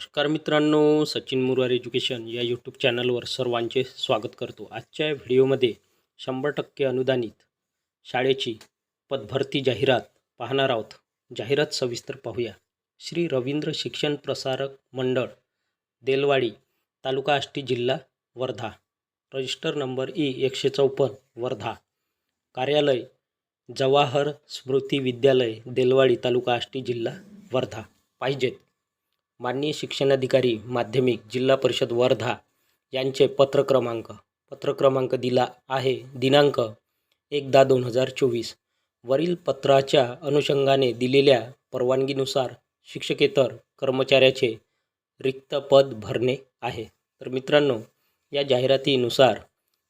नमस्कार मित्रांनो सचिन मुरवार एज्युकेशन या यूट्यूब चॅनलवर सर्वांचे स्वागत करतो. आजच्या या व्हिडिओमध्ये शंभर टक्के अनुदानित शाळेची पदभरती जाहिरात पाहणार आहोत. जाहिरात सविस्तर पाहूया. श्री रवींद्र शिक्षण प्रसारक मंडळ देलवाडी तालुका आष्टी जिल्हा वर्धा. रजिस्टर नंबर ई एकशे चौपन्न वर्धा. कार्यालय जवाहर स्मृती विद्यालय देलवाडी तालुका आष्टी जिल्हा वर्धा. पाहिजेत. माननीय शिक्षणाधिकारी माध्यमिक जिल्हा परिषद वर्धा यांचे पत्र क्रमांक पत्र क्रमांक दिला आहे दिनांक एक दहा दोन हजार चोवीस. वरील पत्राच्या अनुषंगाने दिलेल्या परवानगीनुसार शिक्षकेतर कर्मचाऱ्याचे रिक्त पद भरणे आहे. तर मित्रांनो या जाहिरातीनुसार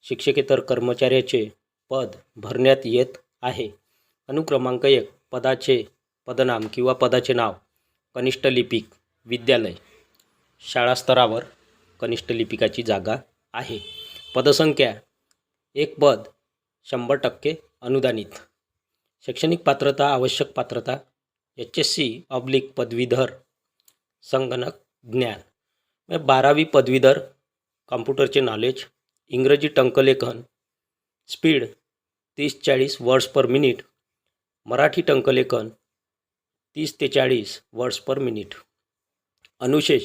शिक्षकेतर कर्मचाऱ्याचे पद भरण्यात येत आहे. अनुक्रमांक एक पदाचे पदनाम किंवा पदाचे नाव कनिष्ठ लिपिक. विद्यालय शाळास्तरावर कनिष्ठ लिपिकाची जागा आहे. पदसंख्या एक पद शंभर टक्के अनुदानित. शैक्षणिक पात्रता आवश्यक पात्रता एच एस सी ऑब्लिक पदवीधर संगणक ज्ञान. बारावी पदवीधर कॉम्प्युटरचे नॉलेज इंग्रजी टंकलेखन स्पीड तीस चाळीस वर्ड्स पर मिनिट मराठी टंकलेखन तीस ते चाळीस वर्ड्स पर मिनिट अनुशेष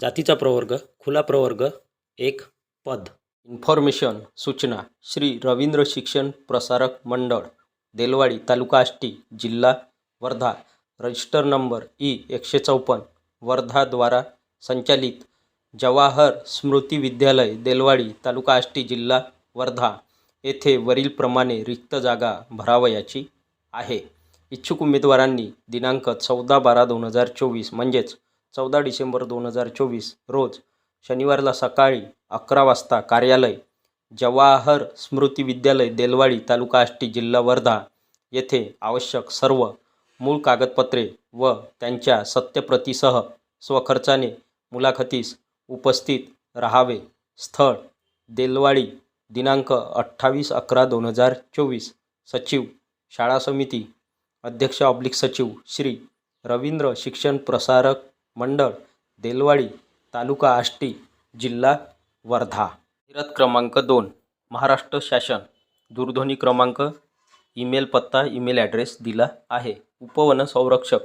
जातीचा प्रवर्ग खुला प्रवर्ग एक पद. इन्फॉर्मेशन सूचना श्री रवींद्र शिक्षण प्रसारक मंडळ देलवाडी तालुका आष्टी जिल्हा वर्धा. रजिस्टर नंबर ई एकशे चौपन्न वर्धाद्वारा संचालित जवाहर स्मृती विद्यालय देलवाडी तालुका आष्टी जिल्हा वर्धा. येथे वरीलप्रमाणे रिक्त जागा भरावयाची आहे. इच्छुक उमेदवारांनी दिनांक चौदा बारा दोन हजार चोवीस म्हणजेच चौदा डिसेंबर दोन हजार चोवीस रोज शनिवारला सकाळी अकरा वाजता कार्यालय जवाहर स्मृती विद्यालय देलवाडी तालुका आष्टी जिल्हा वर्धा येथे आवश्यक सर्व मूळ कागदपत्रे व त्यांच्या सत्यप्रतीसह स्वखर्चाने मुलाखतीस उपस्थित राहावे. स्थळ देलवाडी दिनांक अठ्ठावीस अकरा दोन हजार चोवीस सचिव शाळा समिती अध्यक्ष ऑब्लिक सचिव श्री रवींद्र शिक्षण प्रसारक मंडळ देलवाडी तालुका आष्टी जिल्हा वर्धा. जाहिरात क्रमांक दोन महाराष्ट्र शासन. दूरध्वनी क्रमांक ईमेल पत्ता ईमेल ॲड्रेस दिला आहे. उपवन संरक्षक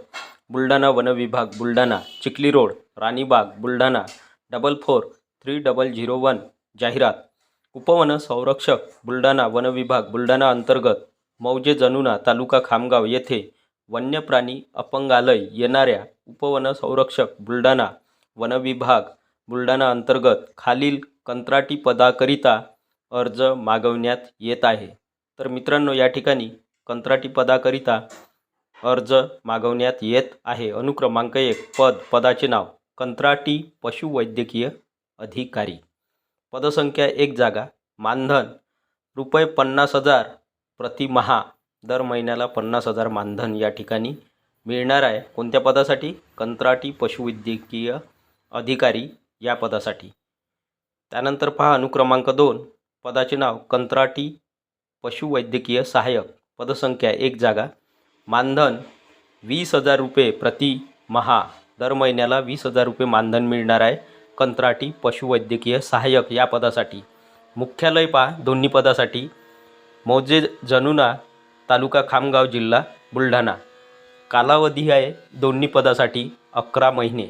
बुलढाणा वन विभाग Buldhana. Chikhli road Ranibag Buldhana. Double four three double zero one जाहिरात. उपवन संरक्षक बुलढाणा वन विभाग बुलढाणा अंतर्गत मौजे जनुना तालुका खामगाव येथे वन्यप्राणी अपंगालय येणाऱ्या उपवन संरक्षक बुलढाणा वनविभाग बुलढाणा अंतर्गत खालील कंत्राटी पदाकरिता अर्ज मागवण्यात येत आहे. तर मित्रांनो या ठिकाणी कंत्राटी पदाकरिता अर्ज मागवण्यात येत आहे. अनुक्रमांक एक पद पदाचे नाव कंत्राटी पशुवैद्यकीय अधिकारी. पदसंख्या एक जागा मानधन रुपये पन्नास हजार प्रतिमहा दर महिन्याला पन्नास हजार मानधन या ठिकाणी मिळणार आहे. कोणत्या पदासाठी? कंत्राटी पशुवैद्यकीय अधिकारी या पदासाठी. त्यानंतर पहा अनुक्रमांक दोन. पदाचे नाव कंत्राटी पशुवैद्यकीय सहाय्यक. पदसंख्या एक जागा. मानधन वीस हजार रुपये प्रति महा. दर महिन्याला वीस हजार रुपये मानधन मिळणार आहे कंत्राटी पशुवैद्यकीय सहाय्यक या पदासाठी. मुख्यालय पहा दोन्ही पदासाठी. मौजे जनुना तालुका खामगाव जिल्हा बुलढाणा. कालावधी आहे दोन्ही पदासाठी अकरा महिने.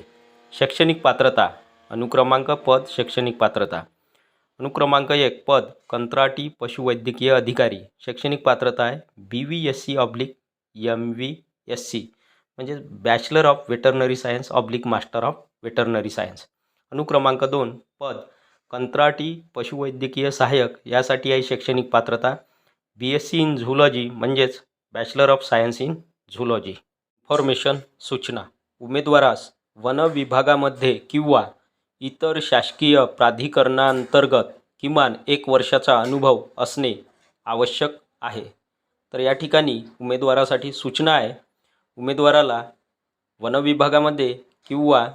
शैक्षणिक पात्रता अनुक्रमांक पद शैक्षणिक पात्रता. अनुक्रमांक एक पद कंत्राटी पशुवैद्यकीय अधिकारी. शैक्षणिक पात्रता आहे B V S C oblique M V S C. म्हणजे bachelor of veterinary science oblique master of veterinary science अनुक्रमांक दोन पद कंत्राटी पशुवैद्यकीय सहाय्यक. यासाठी आहे शैक्षणिक पात्रता. B S C in zoology म्हणजेच bachelor of science in zoology information सूचना उमेदवारास वन विभागामध्ये किंवा इतर शासकीय प्राधिकरणांतर्गत किमान एक वर्षाचा अनुभव असणे आवश्यक आहे. तर या ठिकाणी उमेदवारासाठी सूचना आहे. उमेदवाराला वन विभागामध्ये किंवा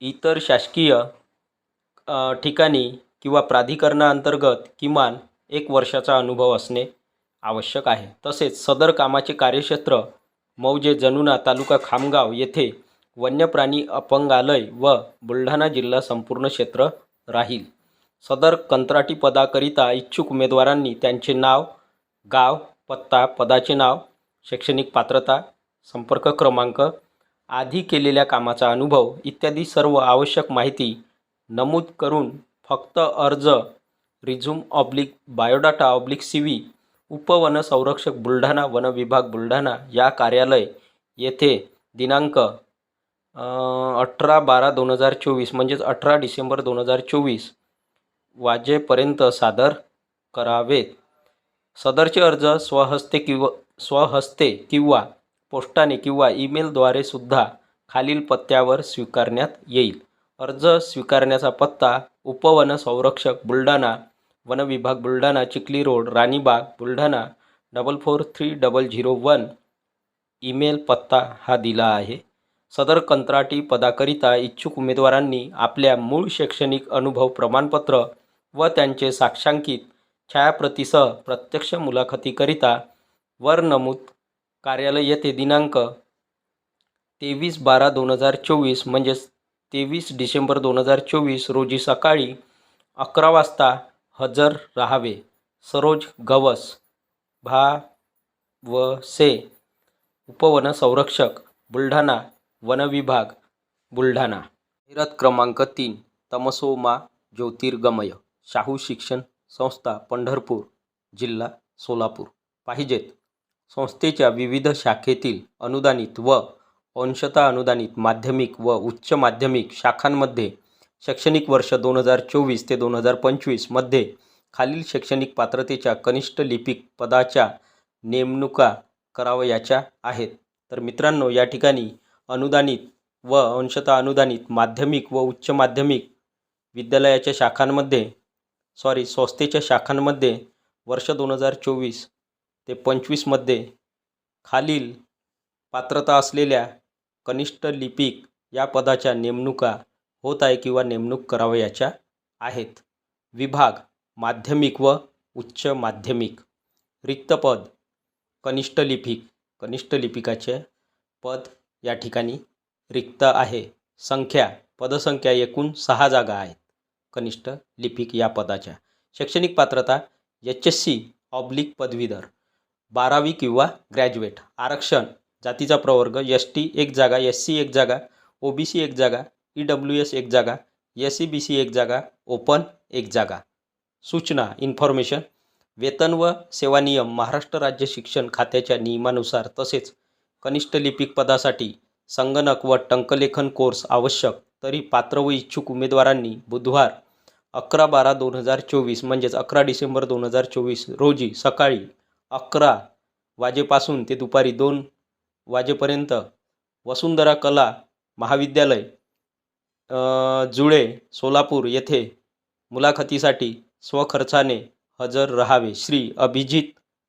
इतर शासकीय ठिकाणी किंवा प्राधिकरणाअंतर्गत किमान एक वर्षाचा अनुभव असणे आवश्यक आहे. तसेच सदर कामाचे कार्यक्षेत्र मौजे जनुना तालुका खामगाव येथे वन्यप्राणी अपंगालय व बुलढाणा जिल्हा संपूर्ण क्षेत्र राहील. सदर कंत्राटी पदाकरिता इच्छुक उमेदवारांनी त्यांचे नाव गाव पत्ता पदाचे नाव शैक्षणिक पात्रता संपर्क क्रमांक आधी केलेल्या कामाचा अनुभव इत्यादी सर्व आवश्यक माहिती नमूद करून फक्त अर्ज resume oblique biodata oblique C V उपवनसंरक्षक Buldhana वन विभाग बुलढाणा या कार्यालय येथे दिनांक अठरा बारा दोन हजार चोवीस म्हणजेच अठरा डिसेंबर दोन हजार चोवीस वाजेपर्यंत सादर करावेत. सदरचे अर्ज स्वहस्ते किंवा स्वहस्ते किंवा पोस्टाने किंवा ईमेलद्वारे सुद्धा खालील पत्त्यावर स्वीकारण्यात येईल. अर्ज स्वीकारण्याचा पत्ता उपवन संरक्षक बुलढाणा वन विभाग Buldhana Chikhli road Ranibag Buldhana double four three double zero one email पत्ता हा दिला आहे. सदर कंत्राटी पदाकरिता इच्छुक उमेदवारांनी आपल्या मूळ शैक्षणिक अनुभव प्रमाणपत्र व त्यांचे साक्षांकित छायाप्रतीसह प्रत्यक्ष मुलाखतीकरिता वर नमूद कार्यालय येथे दिनांक तेवीस बारा दोन हजार चोवीस म्हणजेच तेवीस डिसेंबर दोन हजार चोवीस रोजी सकाळी अकरा वाजता हजर राहावे. सरोज गवस भा व से उपवन संरक्षक बुलढाणा वनविभाग बुलढाणा. जाहिरात क्रमांक तीन तमसोमा ज्योतिर्गमय शाहू शिक्षण संस्था पंढरपूर जिल्हा सोलापूर. पाहिजेत. संस्थेच्या विविध शाखेतील अनुदानित व अंशतः अनुदानित माध्यमिक व उच्च माध्यमिक शाखांमध्ये शैक्षणिक वर्ष दोन हजार चोवीस ते दोन हजार पंचवीसमध्ये खालील शैक्षणिक पात्रतेच्या कनिष्ठ लिपिक पदाच्या नेमणुका करावयाच्या आहेत. तर मित्रांनो या ठिकाणी अनुदानित व अंशतः अनुदानित माध्यमिक व उच्च माध्यमिक विद्यालयाच्या शाखांमध्ये सॉरी संस्थेच्या शाखांमध्ये वर्ष दोन हजार चोवीस ते पंचवीसमध्ये खालील पात्रता असलेल्या कनिष्ठ लिपिक या पदाच्या नेमणुका होत आहे किंवा नेमणूक करावयाच्या आहेत. विभाग माध्यमिक व उच्च माध्यमिक. रिक्त पद कनिष्ठ लिपिक कनिष्ठ लिपिकाचे पद या ठिकाणी रिक्त आहे. संख्या पदसंख्या एकूण सहा जागा आहेत. कनिष्ठ लिपिक या पदाच्या. शैक्षणिक पात्रता एच एस सी ऑब्लिक पदवीधर. बारावी किंवा ग्रॅज्युएट आरक्षण जातीचा प्रवर्ग एस टी एक जागा एस सी एक जागा ओ बी सी एक जागा ई डब्ल्यू एस एक जागा एस सी बी सी एक जागा ओपन एक जागा. सूचना इन्फॉर्मेशन वेतन व सेवा नियम महाराष्ट्र राज्य शिक्षण खात्याच्या नियमानुसार तसेच कनिष्ठ लिपिक पदासाठी संगणक व टंकलेखन कोर्स आवश्यक तरी पात्र व इच्छुक उमेदवारांनी बुधवार अकरा बारा दोन हजार चोवीस म्हणजेच अकरा डिसेंबर दोन हजार चोवीस रोजी सकाळी अकरा वाजेपासून ते दुपारी दोन वाजेपर्यंत वसुंधरा कला महाविद्यालय जुळे सोलापूर येथे मुलाखतीसाठी स्वखर्चाने हजर रहावे. श्री अभिजित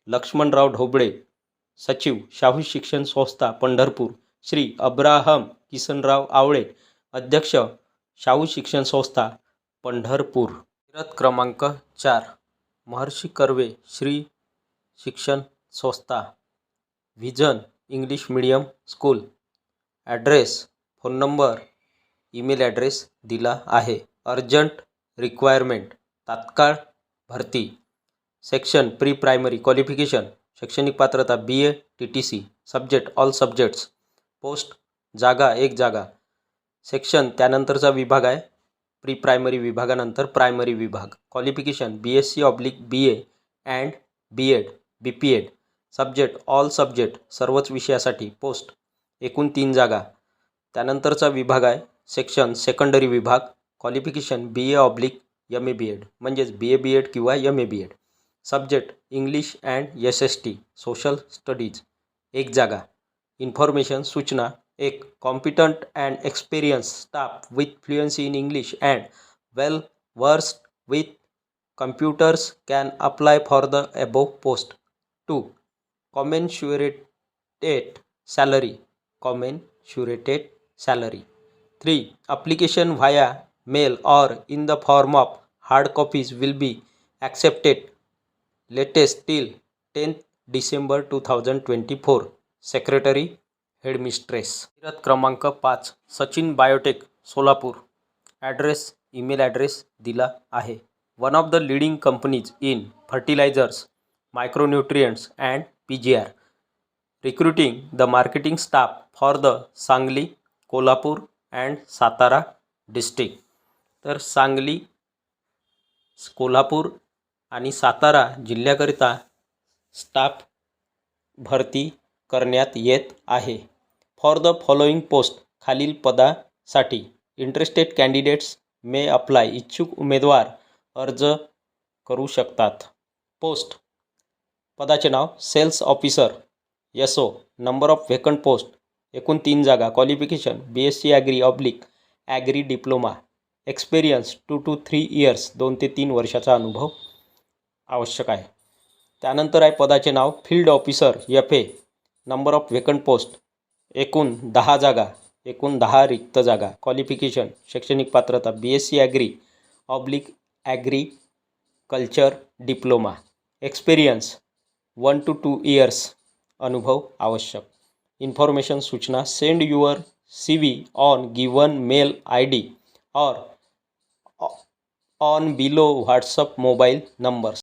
लक्ष्मणराव ढोबळे सचिव शाहू शिक्षण संस्था पंढरपूर. श्री अब्राहम किसनराव आवळे अध्यक्ष शाहू शिक्षण संस्था पंढरपूर. फिरत क्रमांक चार. महर्षी कर्वे श्री शिक्षण संस्था. Vision English medium school. Address phone number email address दिला आहे. अर्जंट रिक्वायरमेंट तात्काळ भरती. सेक्शन प्री प्रायमरी क्वालिफिकेशन शैक्षणिक पात्रता B A T T C subject all subjects post जागा एक जागा. सेक्शन त्यानंतरचा विभाग आहे. प्री प्रायमरी विभागानंतर प्रायमरी विभाग. Qualification B S C oblique B A and B Ed B P Ed. Subject all subject सर्वच विषयासाठी पोस्ट एकूण तीन जागा. त्यानंतरचा विभाग आहे. सेक्शन सेकंडरी विभाग qualification B A oblique M A B Ed म्हणजेच बी ए बी एड किंवा M A B Ed subject English and S S T social studies एक जागा इन्फॉर्मेशन सूचना. एक competent and experience staff with fluency in English and well versed with computers can apply for the above post to commensurated salary. Commensurated salary. 3 application via mail or in the form of hard copies will be accepted. Latest till 10th december 2024 secretary headmistress फिरत क्रमांक पाच Sachin biotech Solapur. Address email address दिला आहे. One of the leading companies in fertilisers micronutrients and P G R recruiting the marketing staff for the Sangli Kolhapur and Satara district. तर सांगली कोल्हापूर आणि Satara जिल्ह्याकरिता staff भरती करण्यात येत आहे. फॉर द फॉलोइंग पोस्ट खालील पदासाठी इंटरेस्टेड कॅन्डिडेट्स मे अप्लाय इच्छुक उमेदवार अर्ज करू शकतात. पोस्ट पदाचे नाव sales officer S O number of vacant post एकूण तीन जागा. Qualification B S C agri oblique agri diploma experience two to three years दोन ते तीन वर्षाचा अनुभव आवश्यक आहे. त्यानंतर आहे पदाचे नाव field officer F A number of vacant post एकूण दहा जागा एकूण दहा रिक्त जागा. क्वालिफिकेशन शैक्षणिक पात्रता B S C agri oblique agriculture diploma experience one to two years अनुभव आवश्यक. इन्फॉर्मेशन सूचना send your C V on given mail I D और on below WhatsApp mobile numbers